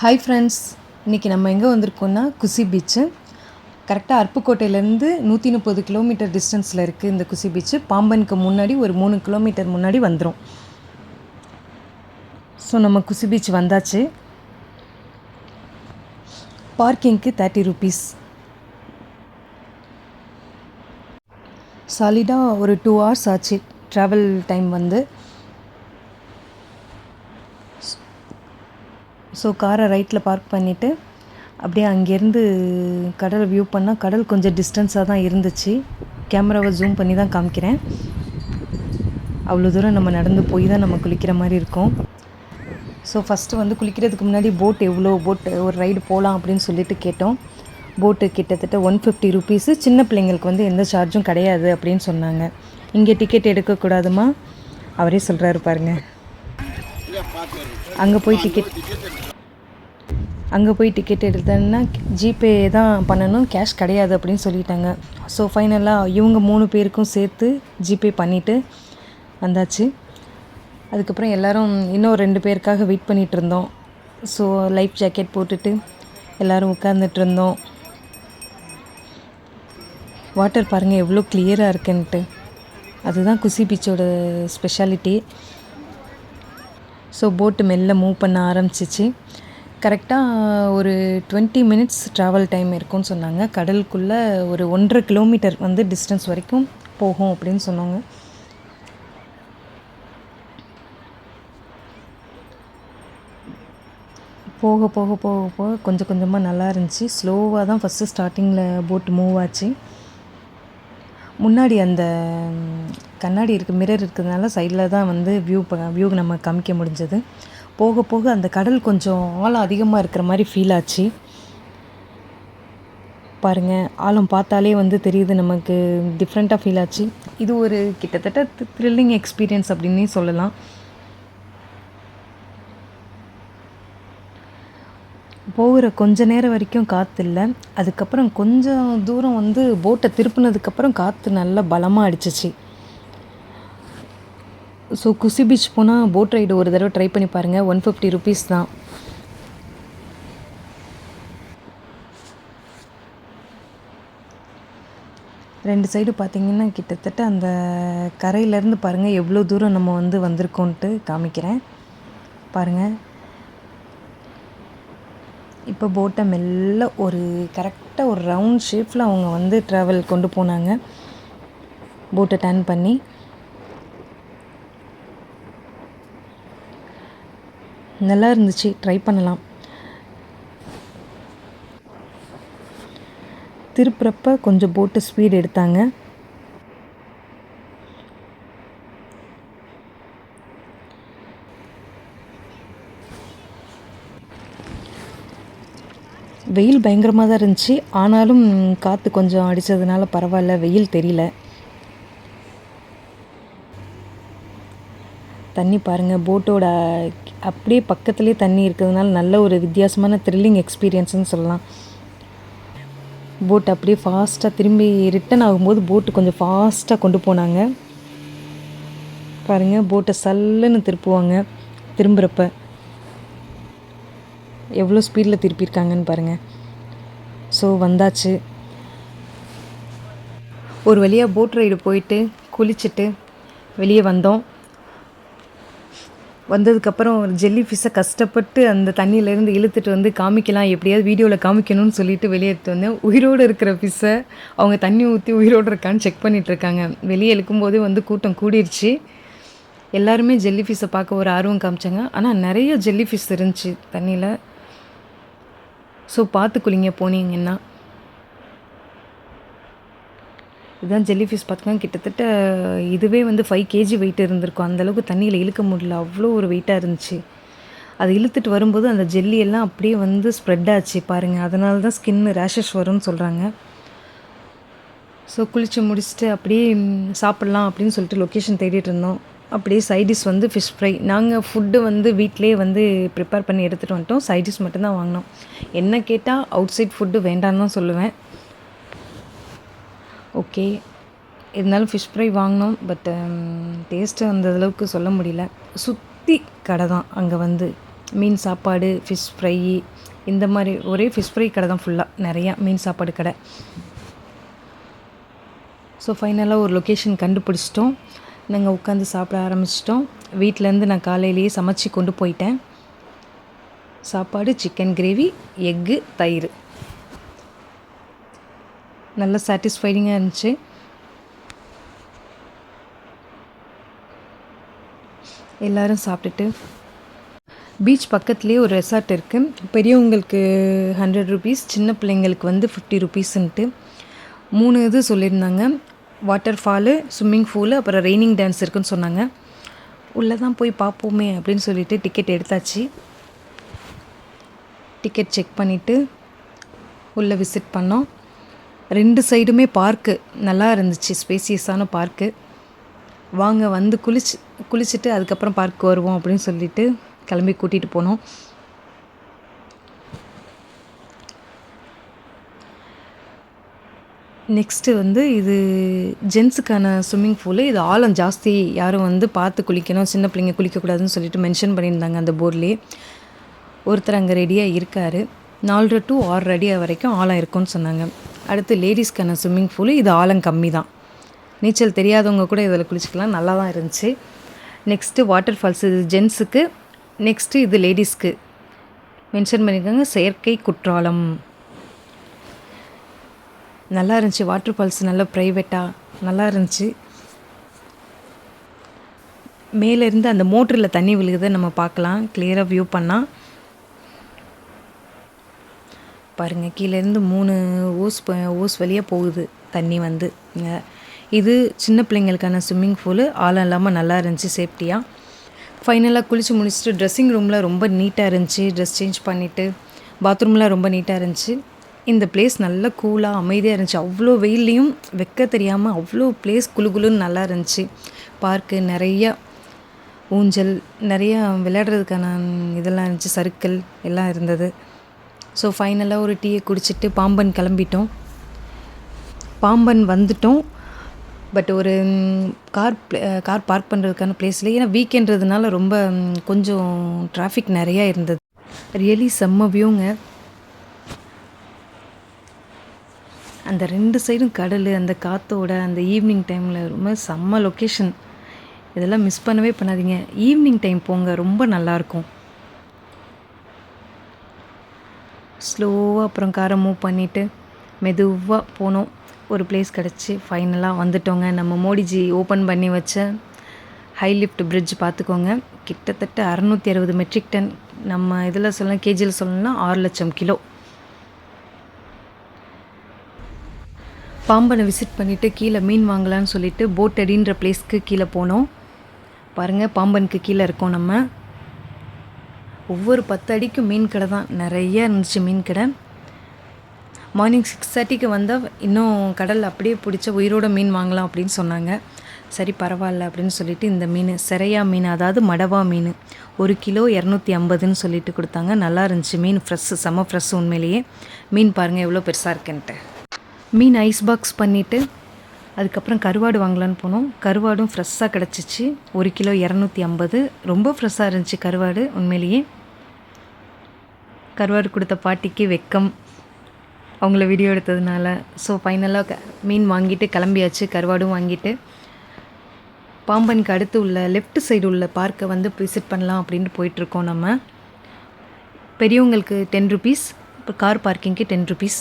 Hi friends இன்றைக்கி நம்ம எங்கே வந்திருக்கோம்னா குசி பீச்சு கரெக்டாக அருப்புக்கோட்டையிலேருந்து நூற்றி முப்பது கிலோமீட்டர் டிஸ்டன்ஸில் இருக்குது இந்த குசி பீச்சு பாம்பனுக்கு முன்னாடி ஒரு மூணு கிலோமீட்டர் முன்னாடி வந்துடும் ஸோ நம்ம குசி பீச் வந்தாச்சு. பார்க்கிங்க்கு தேர்ட்டி ருபீஸ் சாலிடாக ஒரு டூ ஹவர்ஸ் ஆச்சு. ட்ராவல் டைம் வந்து. ஸோ காரை ரைட்டில் பார்க் பண்ணிவிட்டு அப்படியே அங்கேருந்து கடலை வியூ பண்ணால் கடல் கொஞ்சம் டிஸ்டன்ஸாக தான் இருந்துச்சு. கேமராவை ஜூம் பண்ணி தான் காமிக்கிறேன். அவ்வளோ தூரம் நம்ம நடந்து போய் தான் நம்ம குளிக்கிற மாதிரி இருக்கும். ஸோ ஃபஸ்ட்டு வந்து குளிக்கிறதுக்கு முன்னாடி போட் எவ்வளோ போட் ஒரு ரைடு போகலாம் அப்படின்னு சொல்லிட்டு கேட்டோம். போட்டு கிட்டத்தட்ட ஒன் ஃபிஃப்டி ருபீஸு சின்ன பிள்ளைங்களுக்கு வந்து எந்த சார்ஜும் கிடையாது அப்படின்னு சொன்னாங்க. இங்கே டிக்கெட் எடுக்கக்கூடாதுமா? அவரே சொல்கிறாரு பாருங்கள் அங்கே போய் டிக்கெட் அங்கே போய் டிக்கெட் எடுத்தேன்னா ஜிபே தான் பண்ணணும். கேஷ் கிடையாது அப்படின்னு சொல்லிட்டாங்க. ஸோ ஃபைனலாக இவங்க மூணு பேருக்கும் சேர்த்து ஜிபே பண்ணிவிட்டு வந்தாச்சு. அதுக்கப்புறம் எல்லோரும் இன்னும் ரெண்டு பேருக்காக வெயிட் பண்ணிகிட்டு இருந்தோம். ஸோ லைஃப் ஜாக்கெட் போட்டுட்டு எல்லோரும் உட்காந்துட்டு இருந்தோம். வாட்டர் பாருங்கள் எவ்வளோ கிளியராக இருக்குன்ட்டு. அதுதான் குசி பீச்சோட ஸ்பெஷாலிட்டி ஸோ போட்டு மெல்ல மூவ் பண்ண ஆரம்பிச்சிச்சு. கரெக்டாக ஒரு டுவெண்ட்டி மினிட்ஸ் ட்ராவல் டைம் இருக்கும்னு சொன்னாங்க. கடலுக்குள்ளே ஒரு ஒன்றரை கிலோமீட்டர் வந்து டிஸ்டன்ஸ் வரைக்கும் போகும் அப்படின்னு சொன்னாங்க. போக போக போக போக கொஞ்சம் கொஞ்சமாக நல்லா இருந்துச்சு. ஸ்லோவாக தான் ஃபஸ்ட்டு ஸ்டார்டிங்கில் போட்டு மூவ் ஆச்சு. முன்னாடி அந்த கண்ணாடி இருக்குது மிரர் இருக்கிறதுனால சைடில் தான் வந்து வியூ ப வியூ நம்ம காமிக்க முடிஞ்சது. போக போக அந்த கடல் கொஞ்சம் ஆழம் அதிகமாக இருக்கிற மாதிரி ஃபீல் ஆச்சு. பாருங்கள் ஆழம் பார்த்தாலே வந்து தெரியுது நமக்கு டிஃப்ரெண்ட்டாக ஃபீல் ஆச்சு. இது ஒரு கிட்டத்தட்ட த்ரில்லிங் எக்ஸ்பீரியன்ஸ் அப்படின்னே சொல்லலாம். போகிற கொஞ்ச நேரம் வரைக்கும் காற்று இல்லை அதுக்கப்புறம் கொஞ்சம் தூரம் வந்து போட்டை திருப்பினதுக்கப்புறம் காற்று நல்லா பலமாக அடிச்சிச்சு. ஸோ குசி பீச் போனால் போட் ரைடு ஒரு தடவை ட்ரை பண்ணி பாருங்கள் ஒன் ஃபிஃப்டி ருபீஸ் தான். ரெண்டு சைடு பார்த்திங்கன்னா கிட்டத்தட்ட அந்த கரையிலேருந்து பாருங்கள் எவ்வளோ தூரம் நம்ம வந்து வந்திருக்கோன்ட்டு காமிக்கிறேன். பாருங்கள் இப்போ போட்டை மெல்ல ஒரு கரெக்டாக ஒரு ரவுண்ட் ஷேப்பில் அவங்க வந்து ட்ராவல் கொண்டு போனாங்க. போட்டை டர்ன் பண்ணி. நல்லா இருந்துச்சு. ட்ரை பண்ணலாம். திருப்புறப்ப கொஞ்சம் போட்டு ஸ்பீடு எடுத்தாங்க. வெயில் பயங்கரமாக தான் இருந்துச்சு. ஆனாலும் காற்று கொஞ்சம் அடித்ததுனால பரவாயில்ல வெயில் தெரியல. தண்ணி பாருங்கள் போட்டோட அப்படியே பக்கத்துலேயே தண்ணி இருக்கிறதுனால நல்ல ஒரு வித்தியாசமான த்ரில்லிங் எக்ஸ்பீரியன்ஸ்னு சொல்லலாம். போட் அப்படியே ஃபாஸ்ட்டாக திரும்பி ரிட்டன் ஆகும்போது போட்டு கொஞ்சம் ஃபாஸ்ட்டாக கொண்டு போனாங்க. பாருங்கள் போட்டை சல்லுன்னு திருப்புவாங்க திரும்புகிறப்ப எவ்வளோ ஸ்பீடில் திருப்பியிருக்காங்கன்னு பாருங்கள் ஸோ வந்தாச்சு. ஒரு வழியாக போட் ரைடு போயிட்டு குளிச்சுட்டு வெளியே வந்தோம். வந்ததுக்கப்புறம் ஒரு ஜெல்லி ஃபிஷ்ஷை கஷ்டப்பட்டு அந்த தண்ணியிலேருந்து இழுத்துட்டு வந்து காமிக்கலாம் எப்படியாவது வீடியோவில் காமிக்கணும்னு சொல்லிட்டு வெளியே எடுத்து வந்தேன். உயிரோடு இருக்கிற ஃபிஷ்ஷை அவங்க தண்ணி ஊற்றி உயிரோடு இருக்கான்னு செக் பண்ணிகிட்ருக்காங்க வெளியே இழுக்கும்போது வந்து கூட்டம் கூடிருச்சு. எல்லாருமே ஜெல்லி ஃபிஷ்ஷை பார்க்க ஒரு ஆர்வம் காமிச்சாங்க. ஆனால் நிறைய ஜெல்லி ஃபிஷ் இருந்துச்சு தண்ணியில். ஸோ பார்த்து குளிங்க போனீங்கன்னா. இதுதான் ஜெல்லி ஃபிஷ் பார்த்துக்கோங்க. கிட்டத்தட்ட இதுவே வந்து ஃபைவ் கேஜி வெயிட் இருந்திருக்கும். அந்தளவுக்கு தண்ணியில் இழுக்க முடியல. அவ்வளோ ஒரு வெயிட்டாக இருந்துச்சு. அதை இழுத்துட்டு வரும்போது அந்த ஜெல்லி எல்லாம் அப்படியே வந்து ஸ்ப்ரெட் ஆச்சு. பாருங்கள் அதனால தான் ஸ்கின்னு ரேஷஸ் வரும்னு சொல்கிறாங்க ஸோ குளித்து முடிச்சுட்டு அப்படியே சாப்பிட்லாம் அப்படின்னு சொல்லிட்டு லொக்கேஷன் தேடிட்டு இருந்தோம். அப்படியே சைடிஷ் வந்து ஃபிஷ் ஃப்ரை நாங்கள் ஃபுட்டு வந்து வீட்டிலே வந்து ப்ரிப்பேர் பண்ணி எடுத்துகிட்டு வந்துட்டோம். சைடிஷ் மட்டும்தான் வாங்கினோம். என்ன கேட்டால் அவுட் சைட் ஃபுட்டு வேண்டான்னு தான் சொல்லுவேன். ஓகே இருந்தாலும் ஃபிஷ் ஃப்ரை வாங்கினோம். பட் டேஸ்ட்டு um, அந்த அளவுக்கு சொல்ல முடியல. சுற்றி கடை தான் அங்கே வந்து. மீன் சாப்பாடு ஃபிஷ் ஃப்ரை இந்த மாதிரி ஒரே ஃபிஷ் ஃப்ரை கடை தான் ஃபுல்லாக நிறையா மீன் சாப்பாடு கடை. ஸோ ஃபைனலாக ஒரு லொக்கேஷன் கண்டுபிடிச்சிட்டோம். நாங்கள் உட்காந்து சாப்பிட ஆரம்பிச்சிட்டோம். வீட்டிலேருந்து நான் காலையிலேயே சமைச்சு கொண்டு போயிட்டேன். சாப்பாடு சிக்கன் கிரேவி எக்கு தயிர். நல்ல சாட்டிஸ்ஃபைடிங்காக இருந்துச்சு. எல்லோரும் சாப்பிட்டுட்டு. பீச் பக்கத்துலேயே ஒரு ரெசார்ட் இருக்குது பெரியவங்களுக்கு ஹண்ட்ரட் ருபீஸ் சின்ன பிள்ளைங்களுக்கு வந்து ஃபிஃப்டி ருபீஸ்ன்ட்டு மூணு இது சொல்லியிருந்தாங்க. வாட்டர் ஃபாலு ஸ்விம்மிங் ஃபூலு அப்புறம் ரெய்னிங் டான்ஸ் இருக்குன்னு சொன்னாங்க. உள்ளே தான் போய் பார்ப்போமே அப்படின்னு சொல்லிட்டு டிக்கெட் எடுத்தாச்சு. டிக்கெட் செக் பண்ணிவிட்டு உள்ளே விசிட் பண்ணோம். ரெண்டு சைடுமே பார்க்கு நல்லா இருந்துச்சு ஸ்பேசியஸான பார்க்கு வாங்க வந்து குளிச்சு குளிச்சுட்டு அதுக்கப்புறம் பார்க்கு வருவோம் அப்படின்னு சொல்லிட்டு கிளம்பி கூட்டிகிட்டு போனோம். நெக்ஸ்ட்டு வந்து இது ஜென்ஸுக்கான ஸ்விம்மிங் பூலு இது ஆழம் ஜாஸ்தி. யாரும் வந்து பார்த்து குளிக்கணும் சின்ன பிள்ளைங்க குளிக்கக்கூடாதுன்னு சொல்லிட்டு மென்ஷன் பண்ணியிருந்தாங்க அந்த போர்ட்லேயே. ஒருத்தர் அங்கே ரெடியாக இருக்கார். நாலரை டு ஆறு அடி வரைக்கும் ஆழம் இருக்கும்னு சொன்னாங்க. அடுத்து லேடிஸ்க்கான ஸ்விம்மிங் பூலு இது ஆழம் கம்மி தான் நீச்சல் தெரியாதவங்க கூட இதில் குளிச்சிக்கலாம் நல்லா தான் இருந்துச்சு. நெக்ஸ்ட்டு வாட்டர் ஃபால்ஸ் இது ஜென்ஸுக்கு நெக்ஸ்ட்டு இது லேடிஸ்க்கு மென்ஷன் பண்ணியிருக்காங்க செயற்கை குற்றாலம். நல்லா இருந்துச்சு வாட்டர் ஃபால்ஸ் நல்லா ப்ரைவேட்டாக நல்லா இருந்துச்சு மேலேருந்து அந்த மோட்டரில் தண்ணி விழுகுதை நம்ம பார்க்கலாம். கிளியராக வியூ பண்ணால் பாருங்கள் கீழேருந்து மூணு ஓஸ் ஓஸ் வழியாக போகுது தண்ணி வந்து. இது சின்ன பிள்ளைங்களுக்கான ஸ்விம்மிங் பூலு ஆழம் இல்லாமல் நல்லா இருந்துச்சு சேஃப்டியாக ஃபைனலாக குளித்து முடிச்சுட்டு ட்ரெஸ்ஸிங் ரூமில் ரொம்ப நீட்டாக இருந்துச்சு. ட்ரெஸ் சேஞ்ச் பண்ணிவிட்டு பாத்ரூம்லாம் ரொம்ப நீட்டாக இருந்துச்சு. இந்த பிளேஸ் நல்லா கூலாக அமைதியாக இருந்துச்சு. அவ்வளோ வெயில்லையும் வெக்க தெரியாமல் அவ்வளோ பிளேஸ் குழு குழுன்னு நல்லா இருந்துச்சு. பார்க்கு நிறையா ஊஞ்சல் நிறையா விளையாடுறதுக்கான இதெல்லாம் இருந்துச்சு. சர்க்கிள் எல்லாம் இருந்தது. ஸோ ஃபைனலாக ஒரு டீயை குடிச்சிட்டு பாம்பன் கிளம்பிட்டோம். பாம்பன் வந்துட்டோம். பட் ஒரு கார் கார் பார்க் பண்ணுறதுக்கான பிளேஸில் ஏன்னா வீக்கெண்ட்றதுனால ரொம்ப கொஞ்சம் டிராஃபிக் நிறையா இருந்தது. ரியலி செம்ம வியூங்க அந்த ரெண்டு சைடும் கடல் அந்த காற்றோட அந்த ஈவினிங் டைமில் ரொம்ப செம்ம லொக்கேஷன் இதெல்லாம் மிஸ் பண்ணவே பண்ணாதீங்க. ஈவினிங் டைம் போங்க ரொம்ப நல்லாயிருக்கும். ஸ்லோவாக அப்புறம் காரை மூவ் பண்ணிவிட்டு மெதுவாக போனோம். ஒரு பிளேஸ் கிடச்சி ஃபைனலாக வந்துட்டோங்க. நம்ம மோடிஜி ஓப்பன் பண்ணி வச்ச ஹை லிஃப்ட் பிரிட்ஜ் பார்த்துக்கோங்க. கிட்டத்தட்ட அறநூற்றி அறுபது மெட்ரிக் டன் நம்ம இதில் சொல்லலாம் கேஜியில் சொல்லணும்னா ஆறு லட்சம் கிலோ. பாம்பனை விசிட் பண்ணிவிட்டு கீழே மீன் வாங்கலான்னு சொல்லிட்டு போட் அடின்ற பிளேஸ்க்கு கீழே போனோம். பாருங்கள் பாம்பனுக்கு கீழே இருக்கோம் நம்ம. ஒவ்வொரு பத்து அடிக்கும் மீன் கடை தான். நிறைய இருந்துச்சு மீன் கடை. மார்னிங் சிக்ஸ் தேர்ட்டிக்கு வந்தால் இன்னும் கடல் அப்படியே பிடிச்ச உயிரோட மீன் வாங்கலாம் அப்படின்னு சொன்னாங்க. சரி பரவாயில்ல அப்படின்னு சொல்லிட்டு இந்த மீன் சிறையா மீன் அதாவது மடவா மீன் ஒரு கிலோ இரநூத்தி ஐம்பதுன்னு சொல்லிட்டு கொடுத்தாங்க. நல்லா இருந்துச்சு மீன் ஃப்ரெஷ்ஷு செம்ம ஃப்ரெஷ் உண்மையிலேயே. மீன் பாருங்கள் எவ்வளோ பெருசாக இருக்குன்ட்டு. மீன் ஐஸ் பாக்ஸ் பண்ணிவிட்டு அதுக்கப்புறம் கருவாடு வாங்கலான்னு போனோம். கருவாடும் ஃப்ரெஷ்ஷாக கிடச்சிச்சு. ஒரு கிலோ இரநூத்தி ஐம்பது. ரொம்ப ஃப்ரெஷ்ஷாக இருந்துச்சு கருவாடு உண்மையிலேயே. கருவாடு கொடுத்த பாட்டிக்கு வெக்கம். அவங்கள வீடியோ எடுத்ததுனால. ஸோ ஃபைனலாக க மீன் வாங்கிட்டு கிளம்பியாச்சு. கருவாடும் வாங்கிட்டு. பாம்பனுக்கு அடுத்து உள்ள லெஃப்ட் சைடு உள்ள பார்க்கை வந்து விசிட் பண்ணலாம் அப்படின்ட்டு போயிட்டுருக்கோம் நம்ம. பெரியவங்களுக்கு டென் ருபீஸ் இப்போ கார் பார்க்கிங்க்கு டென் ருபீஸ்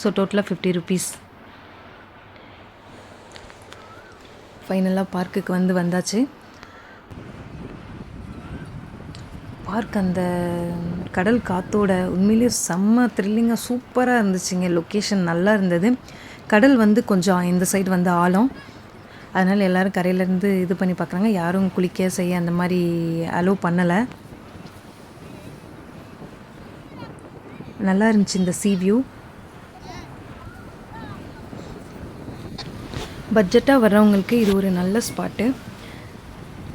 ஸோ டோட்டலாக ஃபிஃப்டி ருபீஸ் ஃபைனலாக பார்க்குக்கு வந்து வந்தாச்சு. பார்க் அந்த கடல் காற்றோட உண்மையிலேயே செம்ம த்ரில்லிங்காக சூப்பராக இருந்துச்சுங்க. லொக்கேஷன் நல்லா இருந்தது. கடல் வந்து கொஞ்சம் இந்த சைடு வந்து ஆழம். அதனால் எல்லோரும் கரையிலேருந்து இது பண்ணி பார்க்குறாங்க யாரும் குளிக்க செய்ய அந்த மாதிரி அலோவ் பண்ணலை. நல்லா இருந்துச்சு இந்த சீ வியூ பட்ஜெட்டாக வர்றவங்களுக்கு இது ஒரு நல்ல ஸ்பாட்டு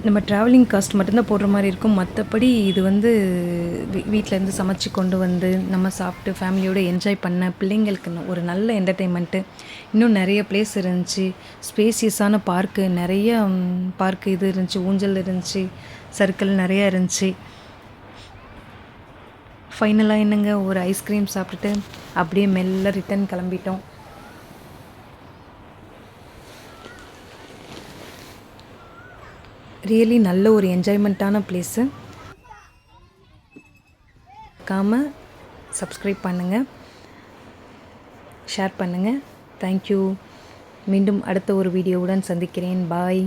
நம்ம ட்ராவலிங் காஸ்ட் மட்டும்தான் போடுற மாதிரி இருக்கும். மற்றபடி இது வந்து வீட்டிலேருந்து சமைச்சு கொண்டு வந்து நம்ம சாப்பிட்டு ஃபேமிலியோடு என்ஜாய் பண்ண பிள்ளைங்களுக்கு ஒரு நல்ல என்டர்டெயின்மெண்ட்டு இன்னும் நிறைய பிளேஸ் இருந்துச்சு. ஸ்பேசியஸான பார்க்கு நிறைய பார்க்கு இது இருந்துச்சு ஊஞ்சல் இருந்துச்சு சர்க்கிள் நிறையா இருந்துச்சு. ஃபைனலாக என்னங்க? ஒரு ஐஸ்கிரீம் சாப்பிட்டுட்டு அப்படியே மெல்ல ரிட்டன் கிளம்பிட்டோம். ரியலி நல்ல ஒரு என்ஜாய்மெண்ட்டான பிளேஸு மறக்காமல் சப்ஸ்கிரைப் பண்ணுங்கள் ஷேர் பண்ணுங்கள் தேங்க்யூ மீண்டும் அடுத்த ஒரு வீடியோவுடன் சந்திக்கிறேன். பாய்